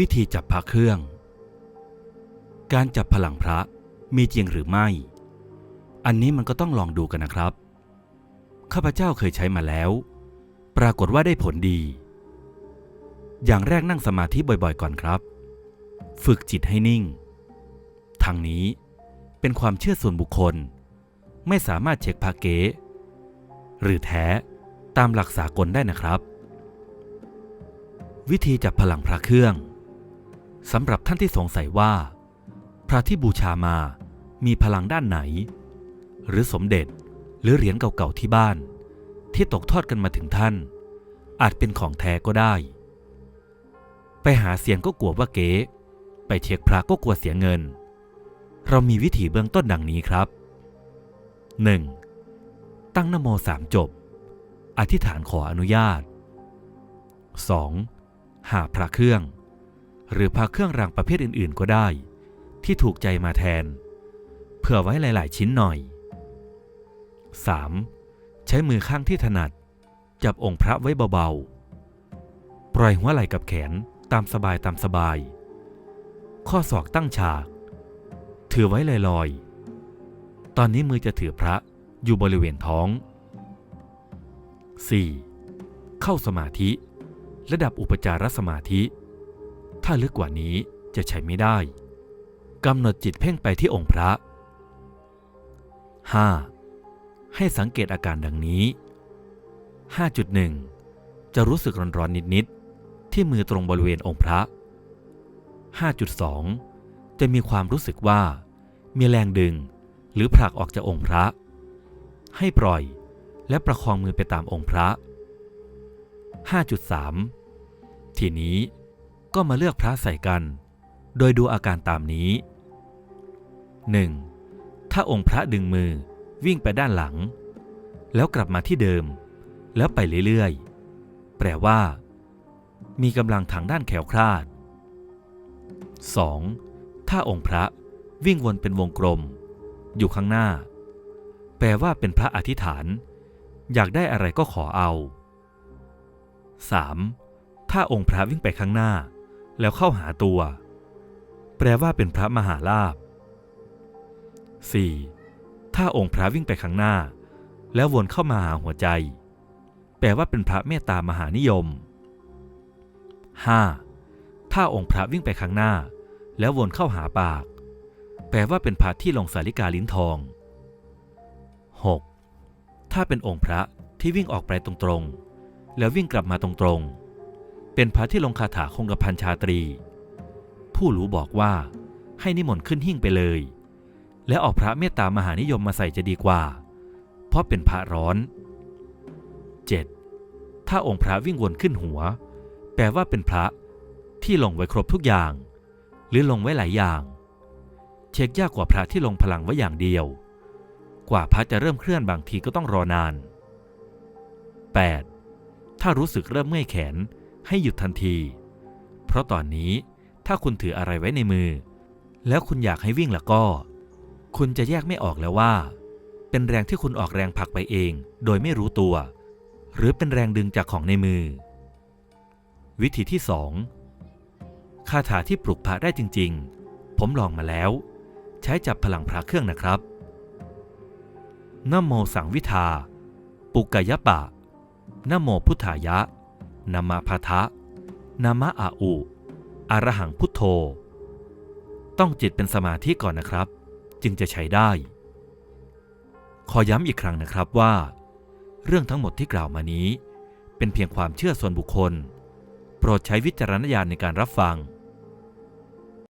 วิธีจับพระเครื่อง การจับพลังพระมีจริงหรือไม่ อันนี้มันก็ต้องลองดูกันนะครับ ข้าพเจ้าเคยใช้มาแล้ว ปรากฏว่าได้ผลดี อย่างแรกนั่งสมาธิบ่อยๆ ก่อนครับ ฝึกจิตให้นิ่ง ทางนี้เป็นความเชื่อส่วนบุคคล ไม่สามารถเช็คพาเก๊หรือแท้ตามหลักสากลได้นะครับ วิธีจับพลังพระเครื่อง สำหรับท่านที่สงสัยว่า พระที่บูชามามีพลังด้านไหน หรือสมเด็จหรือเหรียญเก่าๆที่บ้าน ที่ตกทอดกันมาถึงท่าน อาจเป็นของแท้ก็ได้ ไปหาเสียงก็กลัวว่าเก๊ไปเช็คพระก็กลัวเสียเงิน เรามีวิธีเบื้องต้นดังนี้ครับ 1. ตั้งนโมสามจบ อธิษฐานขออนุญาต 2. หาพระเครื่อง หรือพระเครื่องรางประเภทอื่นๆ ก็ได้ ที่ถูกใจมาแทน เผื่อไว้หลาย ๆ ชิ้นหน่อย 3. ใช้มือข้างที่ถนัด จับองค์พระไว้เบาๆ ปล่อยหัวไหล่กับแขนตามสบายตามสบาย ข้อศอกตั้งฉาก ถือไว้ลอยๆ ตอนนี้มือจะถือพระอยู่บริเวณท้อง 4. เข้าสมาธิ ระดับอุปจารสมาธิ ถ้าลึกกว่านี้จะใช้ไม่ได้กำหนดจิตเพ่งไปที่องค์พระ 5. ให้สังเกตอาการดังนี้ 5.1 จะรู้สึกร้อนๆนิดๆ ที่มือตรงบริเวณองค์พระ 5.2 จะมีความรู้สึกว่า มีแรงดึงหรือผลักออกจากองค์พระ ให้ปล่อยและประคองมือไปตามองค์พระ 5.3 ทีนี้ ก็มาเลือกพระใส่กัน โดยดูอาการตามนี้ 1. ถ้าองค์พระดึงมือวิ่งไปด้านหลัง แล้วกลับมาที่เดิม แล้วไปเรื่อยๆ แปลว่า มีกำลังทางด้านแขวคลาด 2. ถ้าองค์พระวิ่งวนเป็นวงกลม อยู่ข้างหน้า แปลว่าเป็นพระอธิษฐาน อยากได้อะไรก็ขอเอา 3. ถ้าองค์พระวิ่งไปข้างหน้า แล้วเข้าหาตัว แปลว่าเป็นพระมหาลาภ 4. ถ้าองค์พระวิ่งไปข้างหน้า แล้ววนเข้ามาหาหัวใจ แปลว่าเป็นพระเมตตามหานิยม 5. ถ้าองค์พระวิ่งไปข้างหน้า แล้ววนเข้าหาปาก แปลว่าเป็นพระที่ลงสาริกาลิ้นทอง 6. ถ้าเป็นองค์พระที่วิ่งออกไปตรงๆ แล้ววิ่งกลับมาตรงๆ เป็นพระที่ลงคาถาคงกระพันชาตรี ผู้รู้บอกว่าให้นิมนต์ขึ้นหิ้งไปเลย และออกพระเมตตามหานิยมมาใส่จะดีกว่า เพราะเป็นพระร้อน 7. ถ้าองค์พระวิ่งวนขึ้นหัว แปลว่าเป็นพระที่ลงไว้ครบทุกอย่าง หรือลงไว้หลายอย่าง เช็คยากกว่าพระที่ลงพลังไว้อย่างเดียว กว่าพระจะเริ่มเคลื่อนบางทีก็ต้องรอนาน 8. ถ้ารู้สึกเริ่มเมื่อยแขน ให้หยุดทันที เพราะตอนนี้ถ้าคุณถืออะไรไว้ในมือ แล้วคุณอยากให้วิ่งล่ะก็ คุณจะแยกไม่ออกแล้วว่า เป็นแรงที่คุณออกแรงผลักไปเอง โดยไม่รู้ตัว หรือเป็นแรงดึงจากของในมือ วิธีที่สองคาถาที่ปลุกพระได้จริง ๆ ผมลองมาแล้ว ใช้จับพลังพระเครื่องนะครับนโมสังวิทา ปุกกายปะนโมพุทธายะ นามาพาทะนามะอาอุอรหังพุทโธ ต้องจิตเป็นสมาธิก่อนนะครับ จึงจะใช้ได้ ขอย้ำอีกครั้งนะครับว่า เรื่องทั้งหมดที่กล่าวมานี้ เป็นเพียงความเชื่อส่วนบุคคล โปรดใช้วิจารณญาณในการรับฟัง